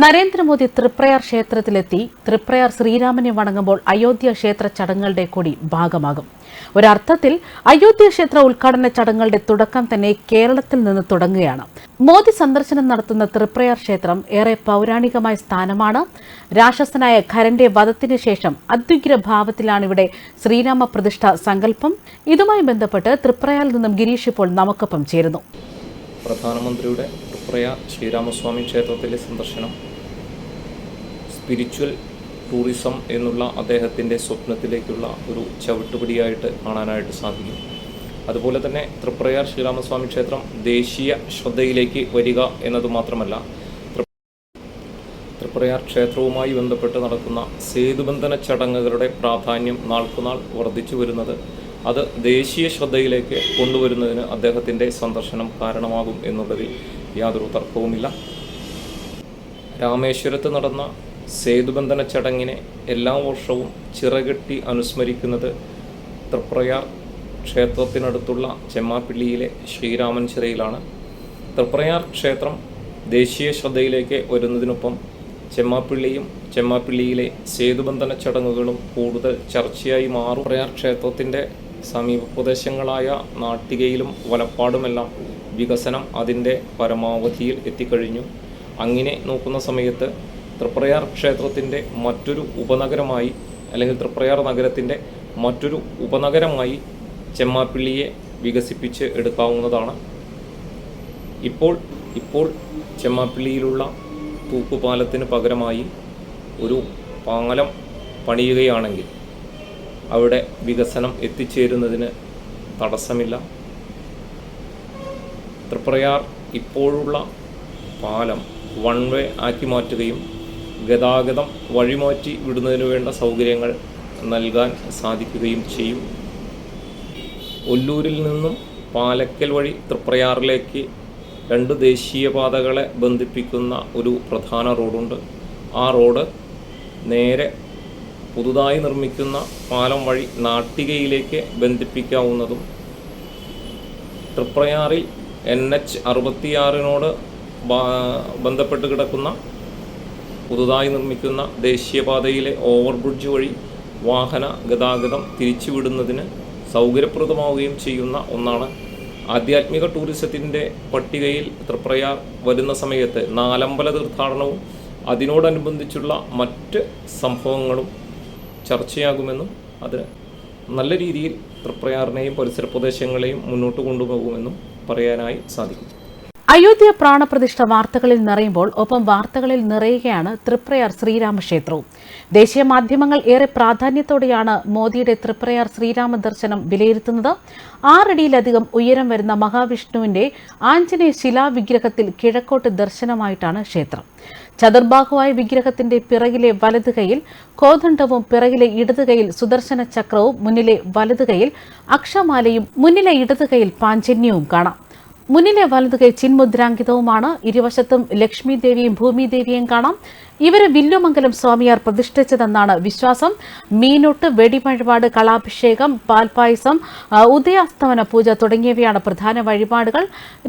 നരേന്ദ്രമോദി തൃപ്രയാർ ക്ഷേത്രത്തിലെത്തി. തൃപ്രയാർ ശ്രീരാമനെ വണങ്ങുമ്പോൾ അയോധ്യ ക്ഷേത്ര ചടങ്ങുകളുടെ കൂടി ഭാഗമാകും. ഒരർത്ഥത്തിൽ അയോധ്യ ക്ഷേത്ര ഉദ്ഘാടന ചടങ്ങുകളുടെ തുടക്കം തന്നെ കേരളത്തിൽ നിന്ന് തുടങ്ങുകയാണ്. മോദി സന്ദർശനം നടത്തുന്ന തൃപ്രയാർ ക്ഷേത്രം ഏറെ പൗരാണികമായ സ്ഥാനമാണ്. രാക്ഷസനായ ഖരന്റെ വധത്തിന് ശേഷം അദ്വിഗ്ര ഭാവത്തിലാണ് ഇവിടെ ശ്രീരാമ പ്രതിഷ്ഠ സങ്കല്പം. ഇതുമായി ബന്ധപ്പെട്ട് തൃപ്രയാറിൽ നിന്നും ഗിരീഷ് ഇപ്പോൾ നമുക്കൊപ്പം ചേരുന്നു. പ്രധാനമന്ത്രിയുടെ തൃപ്രയ ശ്രീരാമസ്വാമി ക്ഷേത്രത്തിലെ സന്ദർശനം. സ്പിരിച്വൽ ടൂറിസം എന്നുള്ള അദ്ദേഹത്തിന്റെ സ്വപ്നത്തിലേക്കുള്ള ഒരു ചവിട്ടുപടിയായിട്ട് കാണാനായിട്ട് സാധിക്കും. അതുപോലെ തന്നെ തൃപ്രയാർ ശ്രീരാമസ്വാമി ക്ഷേത്രം ദേശീയ ശ്രദ്ധയിലേക്ക് വരിക എന്നത് മാത്രമല്ല തൃപ്രയാർ ക്ഷേത്രവുമായി ബന്ധപ്പെട്ട് നടക്കുന്ന സേതുബന്ധന ചടങ്ങുകളുടെ പ്രാധാന്യം നാൾക്കുനാൾ വർദ്ധിച്ചു വരുന്നത് അത് ദേശീയ ശ്രദ്ധയിലേക്ക് കൊണ്ടുവരുന്നതിന് അദ്ദേഹത്തിന്റെ സന്ദർശനം കാരണമാകും എന്നുള്ളതിൽ യാതൊരു തർക്കവുമില്ല. രാമേശ്വരത്ത് നടന്ന സേതുബന്ധന ചടങ്ങിനെ എല്ലാ വർഷവും ചിറകെട്ടി അനുസ്മരിക്കുന്നത് തൃപ്രയാർ ക്ഷേത്രത്തിനടുത്തുള്ള ചെമ്മാപ്പിള്ളിയിലെ ശ്രീരാമൻ ചിറയിലാണ്. തൃപ്രയാർ ക്ഷേത്രം ദേശീയ ശ്രദ്ധയിലേക്ക് വരുന്നതിനൊപ്പം ചെമ്മാപ്പിള്ളിയും ചെമ്മാപ്പിള്ളിയിലെ സേതുബന്ധന ചടങ്ങുകളും കൂടുതൽ ചർച്ചയായി മാറും. പ്രയാർ ക്ഷേത്രത്തിന്റെ സമീപ പ്രദേശങ്ങളായ നാട്ടികയിലും വലപ്പാടുമെല്ലാം വികസനം അതിന്റെ പരമാവധിയിൽ എത്തിക്കഴിഞ്ഞു. അങ്ങനെ നോക്കുന്ന സമയത്ത് തൃപ്രയാർ ക്ഷേത്രത്തിന്റെ മറ്റൊരു ഉപനഗരമായി അല്ലെങ്കിൽ തൃപ്രയാർ നഗരത്തിന്റെ മറ്റൊരു ഉപനഗരമായി ചെമ്മാപ്പിള്ളിയെ വികസിപ്പിച്ച് എടുക്കാവുന്നതാണ്. ഇപ്പോൾ ഇപ്പോൾ ചെമ്മാപ്പിള്ളിയിലുള്ള തൂക്കുപാലത്തിന് പകരമായി ഒരു പാലം പണിയുകയാണെങ്കിൽ അവിടെ വികസനം എത്തിച്ചേരുന്നതിന് തടസ്സമില്ല. തൃപ്രയാർ ഇപ്പോഴുള്ള പാലം വൺ വേ ആക്കി മാറ്റുകയും ഗതാഗതം വഴിമാറ്റി വിടുന്നതിന് വേണ്ട സൗകര്യങ്ങൾ നൽകാൻ സാധിക്കുകയും ചെയ്യും. ഒല്ലൂരിൽ നിന്നും പാലക്കൽ വഴി തൃപ്രയാറിലേക്ക് രണ്ട് ദേശീയപാതകളെ ബന്ധിപ്പിക്കുന്ന ഒരു പ്രധാന റോഡുണ്ട്. ആ റോഡ് നേരെ പുതുതായി നിർമ്മിക്കുന്ന പാലം വഴി നാട്ടികയിലേക്ക് ബന്ധിപ്പിക്കാവുന്നതും തൃപ്രയാറിൽ എൻ എച്ച് അറുപത്തിയാറിനോട് ബന്ധപ്പെട്ട് കിടക്കുന്ന പുതുതായി നിർമ്മിക്കുന്ന ദേശീയപാതയിലെ ഓവർബ്രിഡ്ജ് വഴി വാഹന ഗതാഗതം തിരിച്ചുവിടുന്നതിന് സൗകര്യപ്രദമാവുകയും ചെയ്യുന്ന ഒന്നാണ്. ആധ്യാത്മിക ടൂറിസത്തിന്റെ പട്ടികയിൽ തൃപ്രയാർ വരുന്ന സമയത്ത് നാലമ്പല തീർത്ഥാടനവും അതിനോടനുബന്ധിച്ചുള്ള മറ്റ് സംഭവങ്ങളും ചർച്ചയാകുമെന്നും അത് നല്ല രീതിയിൽ തൃപ്രയാറിനെയും പരിസര പ്രദേശങ്ങളെയും മുന്നോട്ട് കൊണ്ടുപോകുമെന്നും പറയാനായി സാധിക്കും അയോധ്യ പ്രാണപ്രതിഷ്ഠ വാർത്തകളിൽ നിറയുമ്പോൾ ഒപ്പം വാർത്തകളിൽ നിറയുകയാണ് തൃപ്രയാർ ശ്രീരാമക്ഷേത്രവും ദേശീയ മാധ്യമങ്ങൾ ഏറെ പ്രാധാന്യത്തോടെയാണ് മോദിയുടെ തൃപ്രയാർ ശ്രീരാമ ദർശനം വിലയിരുത്തുന്നത്. ആറടിയിലധികം ഉയരം വരുന്ന മഹാവിഷ്ണുവിന്റെ ആഞ്ജനേയ ശിലാവിഗ്രഹത്തിൽ കിഴക്കോട്ട് ദർശനമായിട്ടാണ് ക്ഷേത്രം. ചതുർബാഹുവായ വിഗ്രഹത്തിന്റെ പിറകിലെ വലതുകൈയിൽ കോദണ്ഡവും പിറകിലെ ഇടതുകൈയിൽ സുദർശന ചക്രവും മുന്നിലെ വലതുകൈയിൽ അക്ഷമാലയും മുന്നിലെ ഇടതുകൈയിൽ പാഞ്ചന്യവും കാണാം. മുന്നിലെ വലതുകൈ ചിന്മുദ്രാങ്കിതവുമാണ്. ഇരുവശത്തും ലക്ഷ്മി ദേവിയും ഭൂമി ദേവിയും കാണാം. ഇവരെ വില്ലുമംഗലം സ്വാമിയാർ പ്രതിഷ്ഠിച്ചതെന്നാണ് വിശ്വാസം. മീനൊട്ട് വെടിവഴിപാട് കളാഭിഷേകം പാൽപായസം ഉദയാസ്തമന പൂജ തുടങ്ങിയവയാണ് പ്രധാന വഴിപാടുകൾ.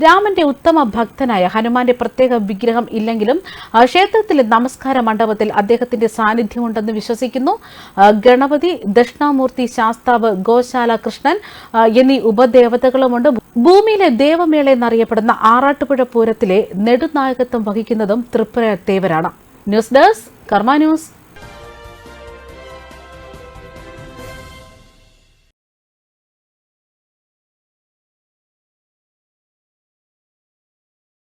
രാമന്റെ ഉത്തമ ഭക്തനായ ഹനുമാന്റെ പ്രത്യേക വിഗ്രഹം ഇല്ലെങ്കിലും ക്ഷേത്രത്തിലെ നമസ്കാര മണ്ഡപത്തിൽ അദ്ദേഹത്തിന്റെ സാന്നിധ്യമുണ്ടെന്ന് വിശ്വസിക്കുന്നു. ഗണപതി ദക്ഷിണാമൂർത്തി ശാസ്താവ് ഗോശാല കൃഷ്ണൻ എന്നീ ഉപദേവതകളുമുണ്ട്. ഭൂമിയിലെ ദേവമേള എന്നറിയപ്പെടുന്ന ആറാട്ടുപുഴ പൂരത്തിലെ നെടുനായകത്വം വഹിക്കുന്നതും തൃപ്പുര തേവരാണ്. News desk Karma news.